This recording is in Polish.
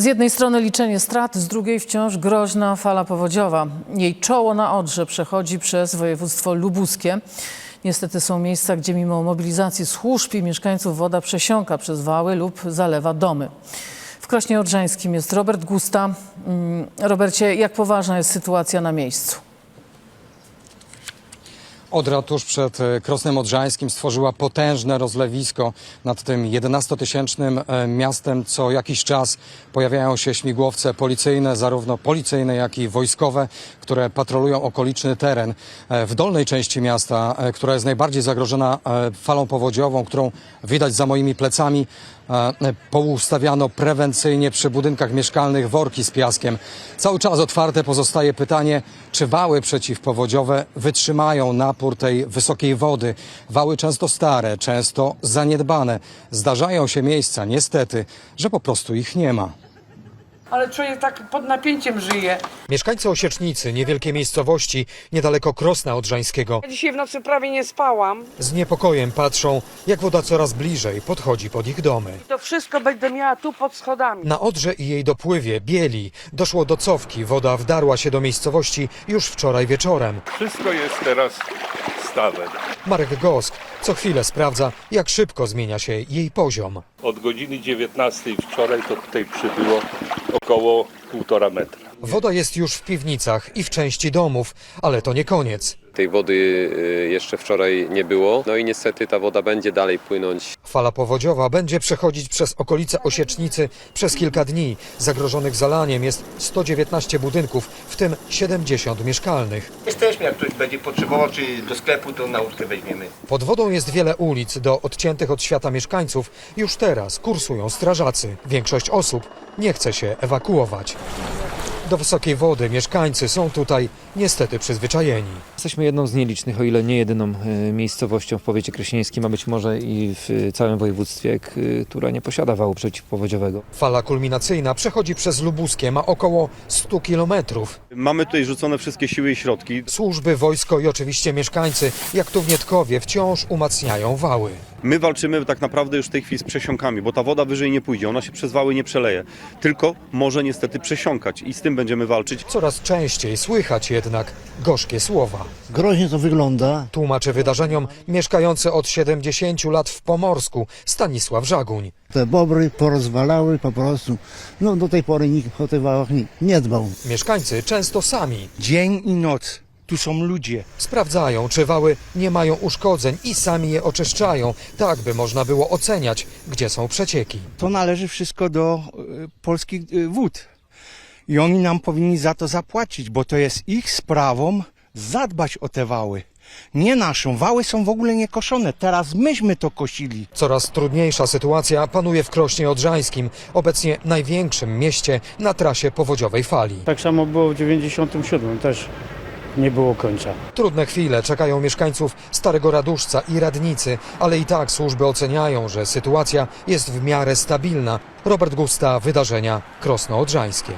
Z jednej strony liczenie strat, z drugiej wciąż groźna fala powodziowa. Jej czoło na Odrze przechodzi przez województwo lubuskie. Niestety są miejsca, gdzie mimo mobilizacji służb i mieszkańców woda przesiąka przez wały lub zalewa domy. W Krośnie Odrzańskim jest Robert Gusta. Mm, Robercie, jak poważna jest sytuacja na miejscu? Odra tuż przed e, Krosnem Odrzańskim stworzyła potężne rozlewisko nad tym 11-tysięcznym e, miastem. Co jakiś czas pojawiają się śmigłowce policyjne, zarówno policyjne, jak i wojskowe, które patrolują okoliczny teren. E, W dolnej części miasta, która jest najbardziej zagrożona falą powodziową, którą widać za moimi plecami, poustawiano prewencyjnie przy budynkach mieszkalnych worki z piaskiem. Cały czas otwarte pozostaje pytanie, czy wały przeciwpowodziowe wytrzymają napór tej wysokiej wody. Wały często stare, często zaniedbane. Zdarzają się miejsca, niestety, że po prostu ich nie ma. Ale człowiek tak pod napięciem żyje. Mieszkańcy Osiecznicy, niewielkiej miejscowości, niedaleko Krosna Odrzańskiego, Ja dzisiaj w nocy prawie nie spałam. z niepokojem patrzą, jak woda coraz bliżej podchodzi pod ich domy. To wszystko będę miała tu pod schodami. Na Odrze i jej dopływie, Bieli, doszło do cofki. Woda wdarła się do miejscowości już wczoraj wieczorem. Wszystko jest teraz stawem. Marek Gosk co chwilę sprawdza, jak szybko zmienia się jej poziom. Od godziny 19 wczoraj to tutaj przybyło około półtora metra. Woda jest już w piwnicach i w części domów, ale to nie koniec. Tej wody y, jeszcze wczoraj nie było, no i niestety ta woda będzie dalej płynąć. Fala powodziowa będzie przechodzić przez okolice Osiecznicy przez kilka dni. Zagrożonych zalaniem jest 119 budynków, w tym 70 mieszkalnych. Jesteśmy, jak ktoś będzie potrzebował, czy do sklepu, to nauczkę weźmiemy. Pod wodą jest wiele ulic. Do odciętych od świata mieszkańców już teraz kursują strażacy. Większość osób nie chce się ewakuować. Do wysokiej wody mieszkańcy są tutaj niestety przyzwyczajeni. Jesteśmy jedną z nielicznych, o ile nie jedyną e, miejscowością w powiecie kreśnieńskim, a być może i w całym województwie, która nie posiada wału przeciwpowodziowego. Fala kulminacyjna przechodzi przez Lubuskie, ma około 100 kilometrów. Mamy tutaj rzucone wszystkie siły i środki. Służby, wojsko i oczywiście mieszkańcy, jak tu w Nietkowie, wciąż umacniają wały. My walczymy tak naprawdę już w tej chwili z przesiąkami, bo ta woda wyżej nie pójdzie, ona się przez wały nie przeleje, tylko może niestety przesiąkać i z tym będziemy walczyć. Coraz częściej słychać jednak gorzkie słowa. Groźnie to wygląda. Tłumaczy wydarzeniom mieszkający od 70 lat w Pomorsku Stanisław Żaguń. Te bobry porozwalały po prostu. No do tej pory nikt o tych wałach nie, nie dbał. Mieszkańcy często sami Dzień i noc. Tu są ludzie. sprawdzają, czy wały nie mają uszkodzeń i sami je oczyszczają, tak by można było oceniać, gdzie są przecieki. To należy wszystko do e, polskich e, wód. I oni nam powinni za to zapłacić, bo to jest ich sprawą zadbać o te wały. Nie naszą. Wały są w ogóle niekoszone. Teraz myśmy to kosili. Coraz trudniejsza sytuacja panuje w Krośnie Odrzańskim, obecnie największym mieście na trasie powodziowej fali. Tak samo było w 97 też nie było końca. Trudne chwile czekają mieszkańców Starego Raduszca i Radnicy, ale i tak służby oceniają, że sytuacja jest w miarę stabilna. Robert Gusta, Wydarzenia, Krosno Odrzańskie.